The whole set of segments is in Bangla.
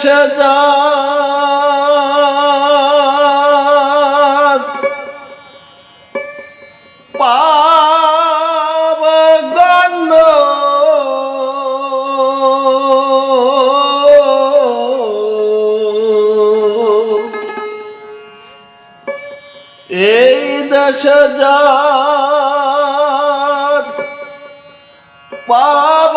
দেশে যা পাব গণ্য। এই দেশে যা পাব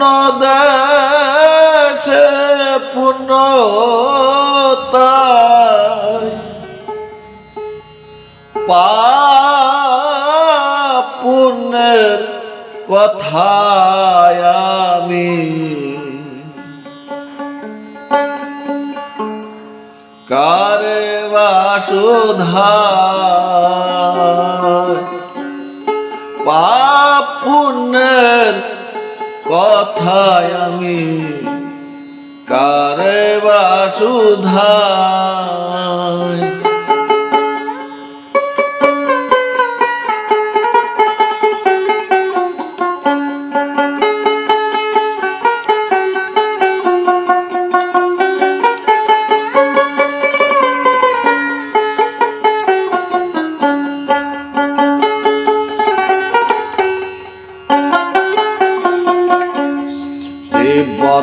অন্য দেশে পুণ্যতায় পুণ্যের কথায় আমি কারে বাসুধা কথায় আমি কারে বাসুধা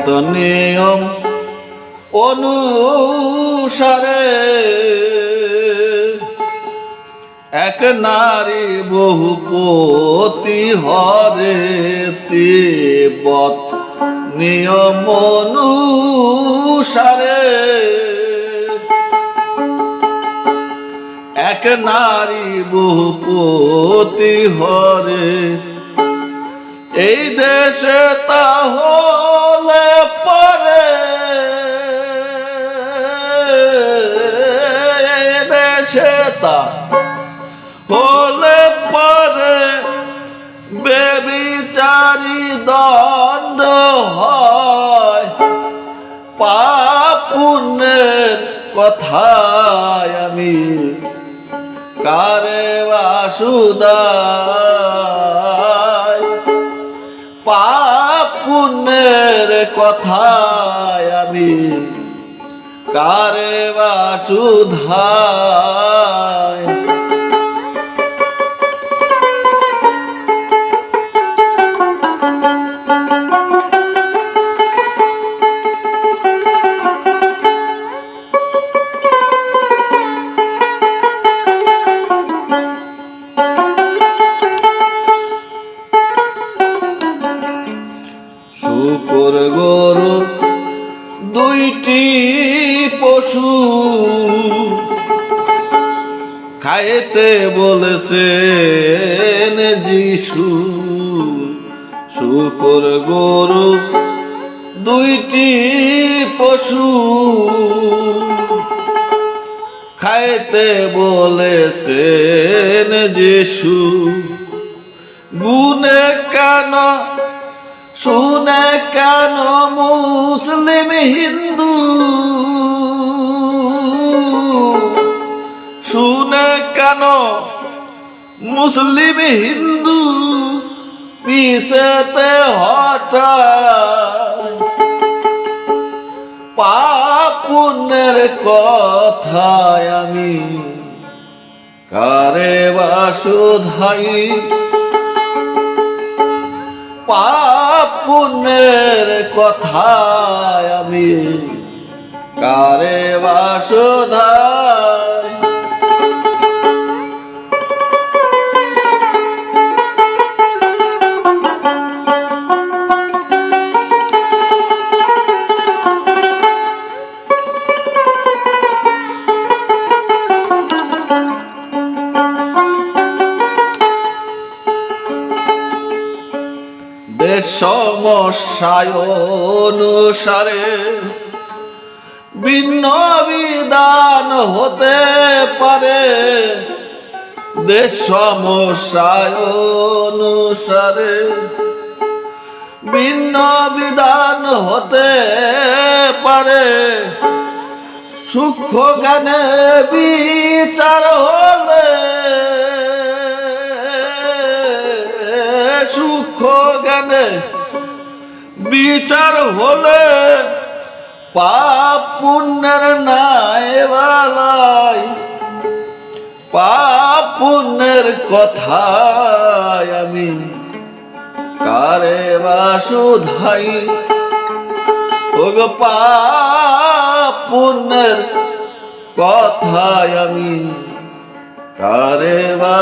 নিয়ম অনুসারে এক নারী বহুপতি হরে তিব্বত নিয়ম অনুসারে এক নারী বহুপতি হরে এই দেশে তাহলে দেশে তা। হলে পরে বেবিচারি দণ্ড হয়। পাপ পুণ্যের কথায় আমি কারে বাসুদায় পাপ পুণ্যের কথায় আমি কারে বাসুধায়? শুকর গরু দুইটি পশু খাইতে বলেছেন যিশু, শুকর গরু, দুইটি পশু। খাইতে বলেছেন যিশু, গুনে কেন, শুনে কেন মুসলিম হিন্দু? কেন? মুসলিম হিন্দু পিছেতে হঠাৎ পাপ পুণ্যের কথায় আমি কারে বাসুধাই পাপ পুণ্যের কথায় আমি কারে বাসুধাই সমস্যায় অনুসারে ভিন্ন বিধান হতে পারে। দেশ সমস্যায় অনুসারে ভিন্ন বিধান হতে পারে। সূক্ষ্ম গানে বিচার হলে জ্ঞানে, বিচার হলে পাপ পুণ্যের নাই বালাই। পাপ পুণ্যের কথায় আমি কারে বা শুধাই? ওগো পাপ পুণ্যের কথায় আমি কারে বা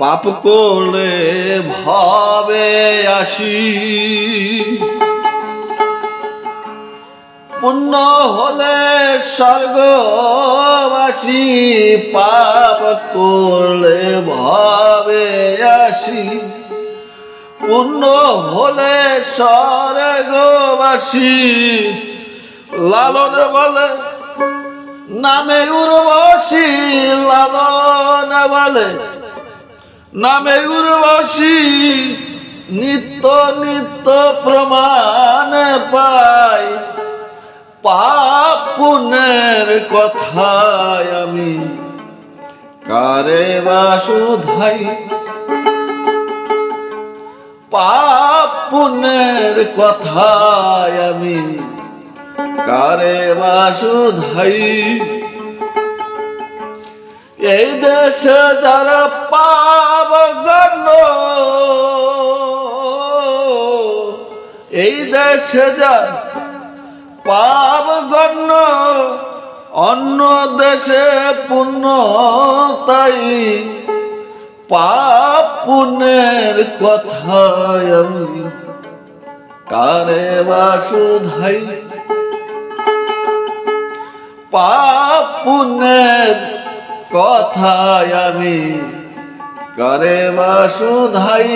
পাপ করলে ভাবে আসি। পুণ্য হলে স্বর্গবাসী পাপ করলে ভাবে আসি। পুণ্য হলে স্বর্গবাসী লালন বলে, নামে উর্বশী লালন বলে। নামে উর্বশী নিত্য নিত্য প্রমাণ পাই। পাপ কথায় আমি। কারে বা শুধাই পাপ পুণ্যের কথায় আমি। কারে বা শুধাই এই দেশে যারা পাব গণ্য, এই দেশে যারা পাব গণ্য, অন্য দেশে পুণ্য তাই পাপ পুণ্যের কথায় আমি কারে বা শুধাই পাপ পুণ্যের কথায় আমি করে বা শুধাই